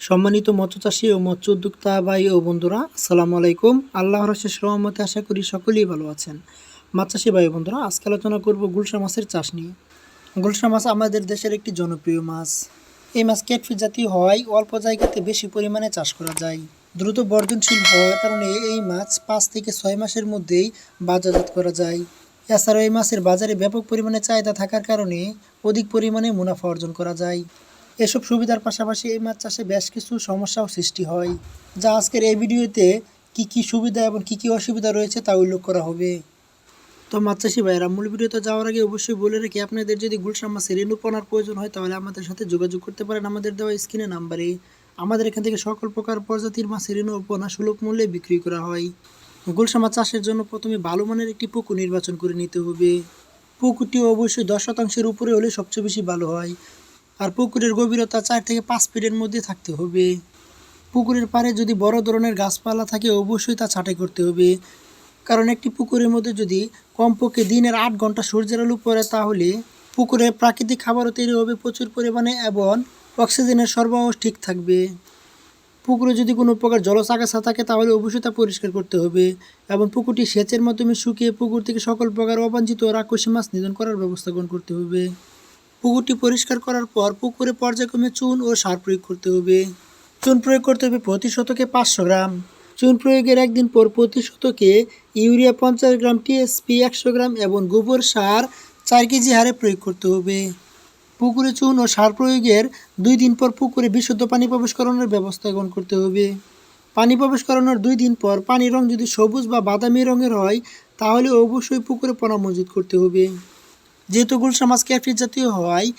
সম্মানিত মৎস্য চাষী ও মৎস্য উদ্যোক্তা ভাই ও বন্ধুরা, আসসালামু আলাইকুম। আল্লাহ শেষ সহমতে আশা করি সকলেই ভালো আছেন। মাছ চাষী ভাই বন্ধুরা, আজকে আলোচনা করব গুলশা মাছের চাষ নিয়ে। গুলশা মাছ আমাদের দেশের একটি জনপ্রিয় মাছ। এই মাছ ক্যাটফিস জাতীয় হওয়ায় অল্প জায়গাতে বেশি পরিমাণে চাষ করা যায়। দ্রুত বর্ধনশীল হওয়ার কারণে এই মাছ পাঁচ থেকে ছয় মাসের মধ্যেই বাজারজাত করা যায়। এছাড়াও এই মাছের বাজারে ব্যাপক পরিমাণে চাহিদা থাকার কারণে অধিক পরিমাণে মুনাফা অর্জন করা যায়। এসব সুবিধার পাশাপাশি এই মাছ চাষে বেশ কিছু সমস্যাও সৃষ্টি হয়। যা আজকের এই ভিডিওতে কি কি সুবিধা এবং কি কি অসুবিধা রয়েছে তা উল্লেখ করা হবে। তো মাছ চাষি ভাইরা মূল ভিডিওতে যাওয়ার আগে অবশ্যই বলে রেখে, আপনাদের যদি গুলশা মাছের রেণুপনার প্রয়োজন হয়, তাহলে আমাদের সাথে যোগাযোগ করতে পারেন আমাদের দেওয়া স্ক্রিনে নাম্বারে। আমাদের এখান থেকে সকল প্রকার প্রজাতির মাছের রেণুপনা সুলভ মূল্যে বিক্রি করা হয়। গুলশা মাছ চাষের জন্য প্রথমে ভালো মানের একটি পুকুর নির্বাচন করে নিতে হবে। পুকুরটি অবশ্যই দশ শতাংশের উপরে হলে সবচেয়ে বেশি ভালো হয়। আর পুকুরের গভীরতা চার থেকে পাঁচ ফিটের মধ্যে থাকতে হবে। পুকুরের পাড়ে যদি বড় ধরনের গাছপালা থাকে, অবশ্যই তা ছাঁটাই করতে হবে। কারণ একটি পুকুরের মধ্যে যদি কমপক্ষে দিনের আট ঘণ্টা সূর্যের আলো পড়ে, তাহলে পুকুরে প্রাকৃতিক খাবারও তৈরি হবে প্রচুর পরিমাণে এবং অক্সিজেনের সরবরাহ ঠিক থাকবে। পুকুরে যদি কোনো প্রকার জলসাগাছা থাকে, তাহলে অবশ্যই তা পরিষ্কার করতে হবে এবং পুকুরটি সেচের মাধ্যমে শুকিয়ে পুকুর থেকে সকল প্রকার অবাঞ্ছিত রাক্ষসী মাছ নিধন করার ব্যবস্থা গ্রহণ করতে হবে। পুকুরটি পরিষ্কার করার পর পুকুরে পর্যায়ক্রমে চুন ও সার প্রয়োগ করতে হবে। চুন প্রয়োগ করতে হবে প্রতি শতকে পাঁচশো গ্রাম। চুন প্রয়োগের একদিন পর প্রতি শতকে ইউরিয়া পঞ্চাশ গ্রাম, টিএসপি একশো গ্রাম এবং গোবর সার চার কেজি হারে প্রয়োগ করতে হবে। পুকুরে চুন ও সার প্রয়োগের দুই দিন পর পুকুরে বিশুদ্ধ পানি প্রবেশ করানোর ব্যবস্থা গ্রহণ করতে হবে। পানি প্রবেশ করানোর দুই দিন পর পানির রং যদি সবুজ বা বাদামি রঙের হয়, তাহলে অবশ্যই পুকুরে পোনা মজুত করতে হবে। যেহেতু গুলশা মাছ ক্যাফিস জাতীয় হওয়ায়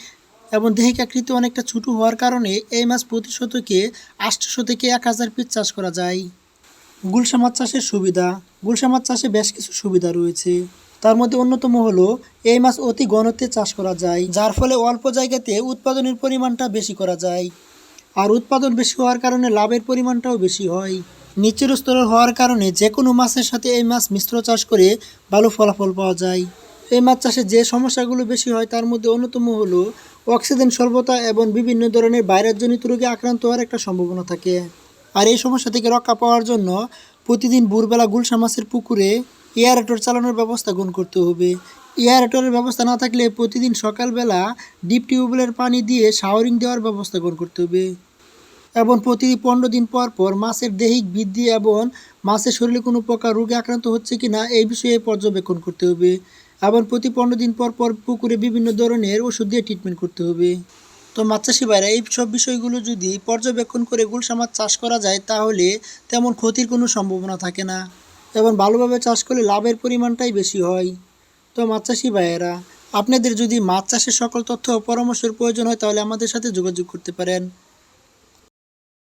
এবং দেহিক আকৃতি অনেকটা ছোটো হওয়ার কারণে এই মাছ প্রতি শতকে আটশোশো থেকে এক হাজার পিস চাষ করা যায়। গুলশা মাছ চাষের সুবিধা। গুলশা মাছ চাষে বেশ কিছু সুবিধা রয়েছে। তার মধ্যে অন্যতম হলো, এই মাছ অতি ঘনত্বে চাষ করা যায়, যার ফলে অল্প জায়গাতে উৎপাদনের পরিমাণটা বেশি করা যায়। আর উৎপাদন বেশি হওয়ার কারণে লাভের পরিমাণটাও বেশি হয়। নিচের স্তরের হওয়ার কারণে যে কোনো মাছের সাথে এই মাছ মিশ্র চাষ করে ভালো ফলাফল পাওয়া যায়। এই মাছ চাষে যে সমস্যাগুলো বেশি হয়, তার মধ্যে অন্যতম হলো অক্সিজেন স্বল্পতা এবং বিভিন্ন ধরনের ভাইরাসজনিত রোগে আক্রান্ত হওয়ার একটা সম্ভাবনা থাকে। আর এই সমস্যা থেকে রক্ষা পাওয়ার জন্য প্রতিদিন ভোরবেলা গুলশা মাছের পুকুরে এয়ারেটর চালানোর ব্যবস্থা গ্রহণ করতে হবে। এয়ারেটরের ব্যবস্থা না থাকলে প্রতিদিন সকালবেলা ডিপ টিউবওয়েলের পানি দিয়ে শাওয়ারিং দেওয়ার ব্যবস্থা গ্রহণ করতে হবে। এবং প্রতি পনেরো দিন পর পর মাছের দেহিক বৃদ্ধি এবং মাছের শরীরে কোনো প্রকার রোগে আক্রান্ত হচ্ছে কি না এই বিষয়ে পর্যবেক্ষণ করতে হবে। এবং প্রতি পনেরো দিন পর পর পুকুরে বিভিন্ন ধরনের ওষুধ দিয়ে ট্রিটমেন্ট করতে হবে। তো মাছ চাষি ভাইরা, এই সব বিষয়গুলো যদি পর্যবেক্ষণ করে গুলশা মাছ চাষ করা যায়, তাহলে তেমন ক্ষতির কোনো সম্ভাবনা থাকে না এবং ভালোভাবে চাষ করলে লাভের পরিমাণটাই বেশি হয়। তো মাছ চাষি ভাইয়েরা, আপনাদের যদি মাছ চাষের সকল তথ্য ও পরামর্শের প্রয়োজন হয়, তাহলে আমাদের সাথে যোগাযোগ করতে পারেন।